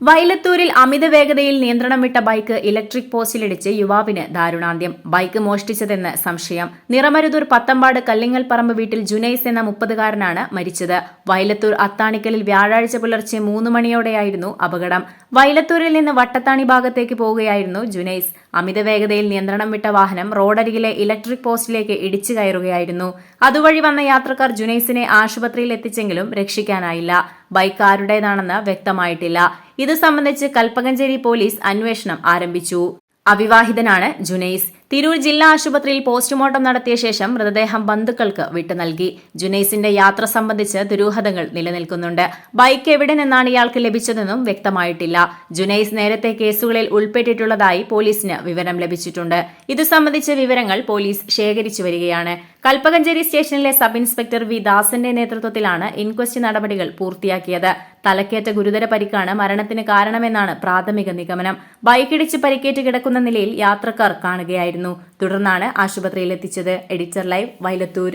വൈലത്തൂരിൽ അമിത വേഗതയിൽ നിയന്ത്രണം വിട്ട ബൈക്ക് ഇലക്ട്രിക് പോസ്റ്റിലിടിച്ച് യുവാവിന് ദാരുണാന്ത്യം. ബൈക്ക് മോഷ്ടിച്ചതെന്ന് സംശയം. നിറമരുതൂർ പത്തമ്പാട് കല്ലിങ്ങൽ പറമ്പ് വീട്ടിൽ ജുനൈസ് എന്ന മുപ്പതുകാരനാണ് മരിച്ചത്. വയലത്തൂർ അത്താണിക്കലിൽ വ്യാഴാഴ്ച പുലർച്ചെ മൂന്ന് മണിയോടെയായിരുന്നു അപകടം. വയലത്തൂരിൽ നിന്ന് വട്ടത്താണി ഭാഗത്തേക്ക് പോവുകയായിരുന്നു ജുനൈസ്. അമിത വേഗതയിൽ നിയന്ത്രണം വിട്ട വാഹനം റോഡരികിലെ ഇലക്ട്രിക് പോസ്റ്റിലേക്ക് ഇടിച്ചു കയറുകയായിരുന്നു. അതുവഴി വന്ന യാത്രക്കാർ ജുനൈസിനെ ആശുപത്രിയിൽ എത്തിച്ചെങ്കിലും രക്ഷിക്കാനായില്ല. ബൈക്ക് ആരുടേതാണെന്ന് വ്യക്തമായിട്ടില്ല. ഇത് സംബന്ധിച്ച് കൽപ്പകഞ്ചേരി പോലീസ് അന്വേഷണം ആരംഭിച്ചു. അവിവാഹിതനാണ് ജുനൈസ്. തിരൂർ ജില്ലാ ആശുപത്രിയിൽ പോസ്റ്റ്മോർട്ടം നടത്തിയ ശേഷം മൃതദേഹം ബന്ധുക്കൾക്ക് വിട്ടു നൽകി. ജുനൈസിന്റെ യാത്ര സംബന്ധിച്ച് ദുരൂഹതകൾ നിലനിൽക്കുന്നുണ്ട്. ബൈക്ക് എവിടെ നിന്നാണ് ഇയാൾക്ക് ലഭിച്ചതെന്നും വ്യക്തമായിട്ടില്ല. ജുനൈസ് നേരത്തെ കേസുകളിൽ ഉൾപ്പെട്ടിട്ടുള്ളതായി പോലീസിന് വിവരം ലഭിച്ചിട്ടുണ്ട്. ഇതു സംബന്ധിച്ച വിവരങ്ങൾ പോലീസ് ശേഖരിച്ചു വരികയാണ്. കൽപ്പകഞ്ചേരി സ്റ്റേഷനിലെ സബ് ഇൻസ്പെക്ടർ വി ദാസന്റെ നേതൃത്വത്തിലാണ് ഇൻക്വസ്റ്റ് നടപടികൾ പൂർത്തിയാക്കിയത്. തലക്കേറ്റ ഗുരുതര പരിക്കാണ് മരണത്തിന് കാരണമെന്നാണ് പ്രാഥമിക നിഗമനം. ബൈക്കിടിച്ച് പരിക്കേറ്റ് കിടക്കുന്ന നിലയിൽ യാത്രക്കാർ കാണുകയായിരുന്നു. തുടർന്നാണ് ആശുപത്രിയിൽ എത്തിച്ചത് എഡിറ്റർ ലൈവ് വൈലത്തൂർ